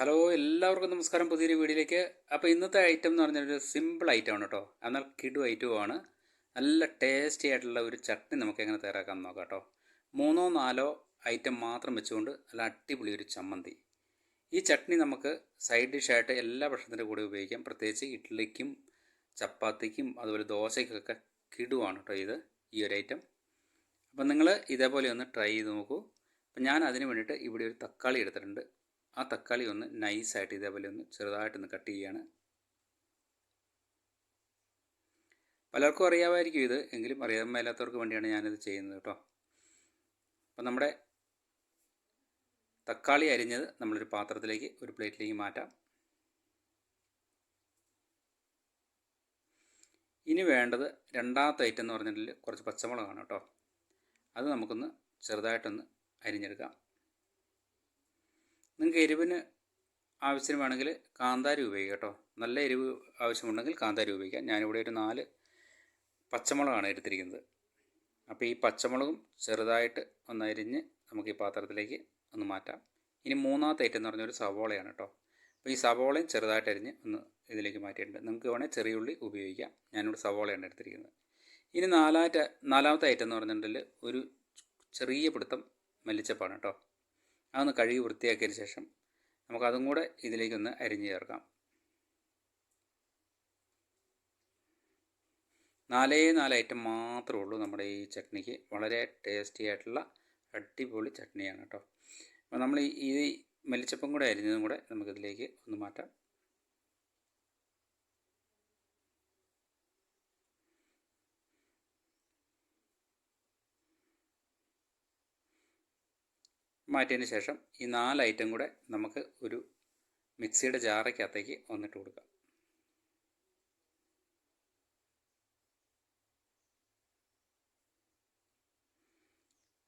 Hello എല്ലാവർക്കും നമസ്കാരം. പുതിയൊരു വീഡിയോയിലേക്ക്. അപ്പോൾ ഇന്നത്തെ ഐറ്റം എന്ന് പറഞ്ഞാൽ ഒരു സിമ്പിൾ ഐറ്റം ആണ് കേട്ടോ എന്നാൽ കിടു ഐറ്റവുമാണ് നല്ല ടേസ്റ്റി ആയിട്ടുള്ള ഒരു ചട്നി നമുക്ക് എങ്ങനെ തയ്യാറാക്കാൻ നോക്കാം കേട്ടോ മൂന്നോ നാലോ ഐറ്റം മാത്രം വെച്ചുകൊണ്ട് നല്ല അടിപൊളി ഒരു ചമ്മന്തി. ഈ ചട്നി നമുക്ക് സൈഡ് ഡിഷായിട്ട് എല്ലാ ഭക്ഷണത്തിന്റെ കൂടെ ഉപയോഗിക്കാം. പ്രത്യേകിച്ച് ഇഡ്ഡലിക്കും ചപ്പാത്തിക്കും അതുപോലെ ദോശയ്ക്കൊക്കെ കിടുവാണ് കേട്ടോ ഇത് ഈ ഒരു ഐറ്റം അപ്പം നിങ്ങൾ ഇതേപോലെ ഒന്ന് ട്രൈ ചെയ്ത് നോക്കൂ. അപ്പം ഞാൻ അതിന് വേണ്ടിയിട്ട് ഇവിടെ ഒരു തക്കാളി എടുത്തിട്ടുണ്ട്. ആ തക്കാളി ഒന്ന് നൈസായിട്ട് ഇതേപോലെ ഒന്ന് ചെറുതായിട്ടൊന്ന് കട്ട് ചെയ്യുകയാണ് പലർക്കും അറിയാമായിരിക്കും ഇത്. എങ്കിലും അറിയാൻ മേലാത്തവർക്ക് വേണ്ടിയാണ് ഞാനിത് ചെയ്യുന്നത് കേട്ടോ. അപ്പം നമ്മുടെ തക്കാളി അരിഞ്ഞത് നമ്മളൊരു പാത്രത്തിലേക്ക് ഒരു പ്ലേറ്റിലേക്ക് മാറ്റാം. ഇനി വേണ്ടത് രണ്ടാമത്തെ ഐറ്റം എന്ന് പറഞ്ഞിട്ടുണ്ടെങ്കിൽ കുറച്ച് പച്ചമുളകാണ് കേട്ടോ. അത് നമുക്കൊന്ന് ചെറുതായിട്ടൊന്ന് അരിഞ്ഞെടുക്കാം. നിങ്ങൾക്ക് എരിവിന് ആവശ്യം വേണമെങ്കിൽ കാന്താരി ഉപയോഗിക്കുക കേട്ടോ. നല്ല എരിവ് ആവശ്യമുണ്ടെങ്കിൽ കാന്താരി ഉപയോഗിക്കാം. ഞാനിവിടെ ഒരു നാല് പച്ചമുളകാണ് എടുത്തിരിക്കുന്നത്. അപ്പോൾ ഈ പച്ചമുളകും ചെറുതായിട്ട് ഒന്ന് അരിഞ്ഞ് നമുക്ക് ഈ പാത്രത്തിലേക്ക് ഒന്ന് മാറ്റാം. ഇനി മൂന്നാമത്തെ ഐറ്റം എന്ന് പറഞ്ഞൊരു സവോളയാണ് കേട്ടോ. അപ്പോൾ ഈ സവോളയും ചെറുതായിട്ട് അരിഞ്ഞ് ഒന്ന് ഇതിലേക്ക് മാറ്റിയിട്ടുണ്ട്. നിങ്ങൾക്ക് വേണമെങ്കിൽ ചെറിയ ഉള്ളി ഉപയോഗിക്കാം. ഞാനിവിടെ സവോളയാണ് എടുത്തിരിക്കുന്നത്. ഇനി നാലാമത്തെ നാലാമത്തെ ഐറ്റം എന്ന് പറഞ്ഞിട്ടുണ്ടെങ്കിൽ ഒരു ചെറിയ പിടുത്തം മല്ലിച്ചപ്പാണ് കേട്ടോ. അതൊന്ന് കഴുകി വൃത്തിയാക്കിയതിന് ശേഷം നമുക്കതും കൂടെ ഇതിലേക്കൊന്ന് അരിഞ്ഞു ചേർക്കാം. നാലേ നാല് ഐറ്റം മാത്രമേ ഉള്ളൂ നമ്മുടെ ഈ ചട്നിക്ക്. വളരെ ടേസ്റ്റി ആയിട്ടുള്ള അടിപൊളി ചട്നിയാണ് കേട്ടോ. അപ്പോൾ നമ്മൾ ഈ മല്ലിച്ചപ്പം കൂടെ അരിഞ്ഞതും കൂടെ നമുക്കിതിലേക്ക് ഒന്ന് മാറ്റാം. മാറ്റിയതിന് ശേഷം ഈ നാല് ഐറ്റം കൂടെ നമുക്ക് ഒരു മിക്സിയുടെ ജാറയ്ക്കകത്തേക്ക് ഒന്നിട്ട് കൊടുക്കാം.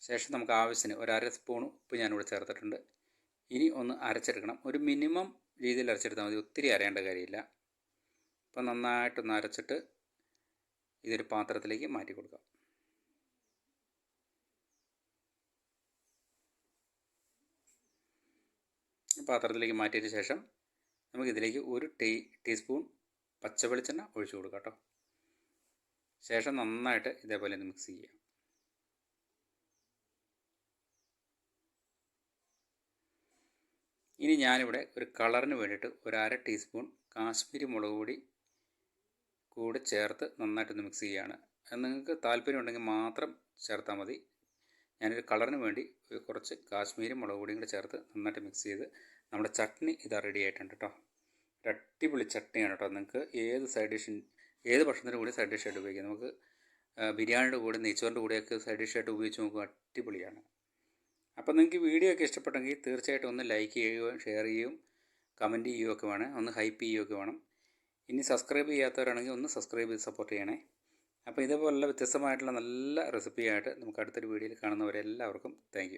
ശേഷം നമുക്ക് ആവശ്യത്തിന് ഒരു അര സ്പൂൺ ഉപ്പ് ഞാനിവിടെ ചേർത്തിട്ടുണ്ട്. ഇനി ഒന്ന് അരച്ചെടുക്കണം. ഒരു മിനിമം രീതിയിൽ അരച്ചെടുത്താൽ മതി. ഒത്തിരി അരയേണ്ട കാര്യമില്ല. അപ്പം നന്നായിട്ടൊന്ന് അരച്ചിട്ട് ഇതൊരു പാത്രത്തിലേക്ക് മാറ്റി കൊടുക്കാം. പാത്രത്തിലേക്ക് മാറ്റിയതിന് ശേഷം നമുക്കിതിലേക്ക് ഒരു ടീ ടീസ്പൂൺ പച്ച വെളിച്ചെണ്ണ ഒഴിച്ചു കൊടുക്കാം കേട്ടോ. ശേഷം നന്നായിട്ട് ഇതേപോലെ ഒന്ന് മിക്സ് ചെയ്യുക ഇനി ഞാനിവിടെ ഒരു കളറിന് വേണ്ടിയിട്ട് ഒരു അര ടീസ്പൂൺ കാശ്മീരി മുളക് പൊടി കൂടെ ചേർത്ത് നന്നായിട്ടൊന്ന് മിക്സ് ചെയ്യുകയാണ്. നിങ്ങൾക്ക് താല്പര്യം ഉണ്ടെങ്കിൽ മാത്രം ചേർത്താൽ മതി. ഞാനൊരു കളറിന് വേണ്ടി കുറച്ച് കാശ്മീരി മുളക് പൊടിയും കൂടെ ചേർത്ത് നന്നായിട്ട് മിക്സ് ചെയ്ത് നമ്മുടെ ചട്നി ഇതാ റെഡി ആയിട്ടുണ്ട് കേട്ടോ ഒരു അടിപൊളി ചട്നിയാണ് കേട്ടോ നിങ്ങൾക്ക് ഏത് സൈഡ് ഡിഷ് ഏത് ഭക്ഷണത്തിന്റെ കൂടി സൈഡ് ഡിഷ് ആയിട്ട് ഉപയോഗിക്കാം. നമുക്ക് ബിരിയാണിയുടെ കൂടെ നെയ്ച്ചോറിന്റെ കൂടെയൊക്കെ സൈഡ് ഡിഷായിട്ട് ഉപയോഗിച്ച് നോക്കുക. അടിപൊളിയാണ്. അപ്പോൾ നിങ്ങൾക്ക് വീഡിയോ ഒക്കെ ഇഷ്ടപ്പെട്ടെങ്കിൽ തീർച്ചയായിട്ടും ഒന്ന് ലൈക്ക് ചെയ്യുകയും ഷെയർ ചെയ്യുകയും കമന്റ് ചെയ്യുകയൊക്കെ വേണം. ഒന്ന് ഹൈപ്പ് ചെയ്യുകയൊക്കെ വേണം. ഇനി സബ്സ്ക്രൈബ് ചെയ്യാത്തവരാണെങ്കിൽ ഒന്ന് സബ്സ്ക്രൈബ് ചെയ്ത് സപ്പോർട്ട് ചെയ്യണേ. അപ്പോൾ ഇതേപോലുള്ള വ്യത്യസ്തമായിട്ടുള്ള നല്ല റെസിപ്പിയായിട്ട് നമുക്ക് അടുത്തൊരു വീഡിയോയിൽ കാണുന്നവരെല്ലാവർക്കും താങ്ക്